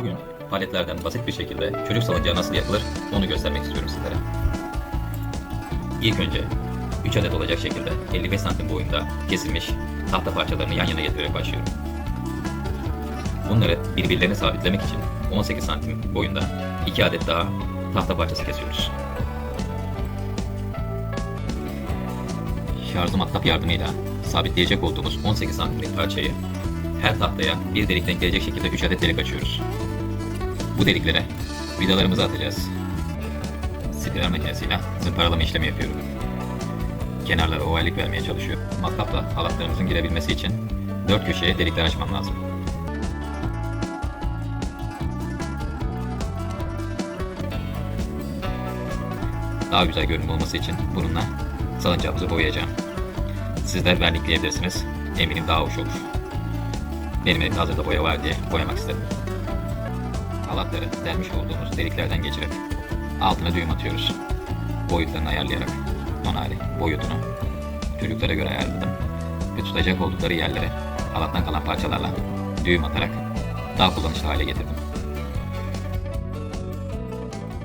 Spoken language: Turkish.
Bugün paletlerden basit bir şekilde çocuk salıncağı nasıl yapılır onu göstermek istiyorum sizlere. İlk önce 3 adet olacak şekilde 55 santim boyunda kesilmiş tahta parçalarını yan yana getirerek başlıyorum. Bunları birbirlerine sabitlemek için 18 santim boyunda 2 adet daha tahta parçası kesiyoruz. Şarjı matkap yardımıyla sabitleyecek olduğumuz 18 santimlik parçayı her tahtaya bir delik denk gelecek şekilde 3 adet delik açıyoruz. Bu deliklere vidalarımızı atacağız. Spiral makinesiyle zımparalama işlemi yapıyorum. Kenarlara ovallik vermeye çalışıyorum. Matkapla halatlarımızın girebilmesi için dört köşeye delikler açmam lazım. Daha güzel görünüm olması için bununla salıncağımızı boyayacağım. Sizler vernikleyebilirsiniz. Eminim daha hoş olur. Benim elimde hazırda boya var diye boyamak istedim. Halatları delmiş olduğumuz deliklerden geçirip altına düğüm atıyoruz. Boyutlarını ayarlayarak tonali boyutunu çocuklara göre ayarladım. Ve tutacak oldukları yerlere halattan kalan parçalarla düğüm atarak daha kullanışlı hale getirdim.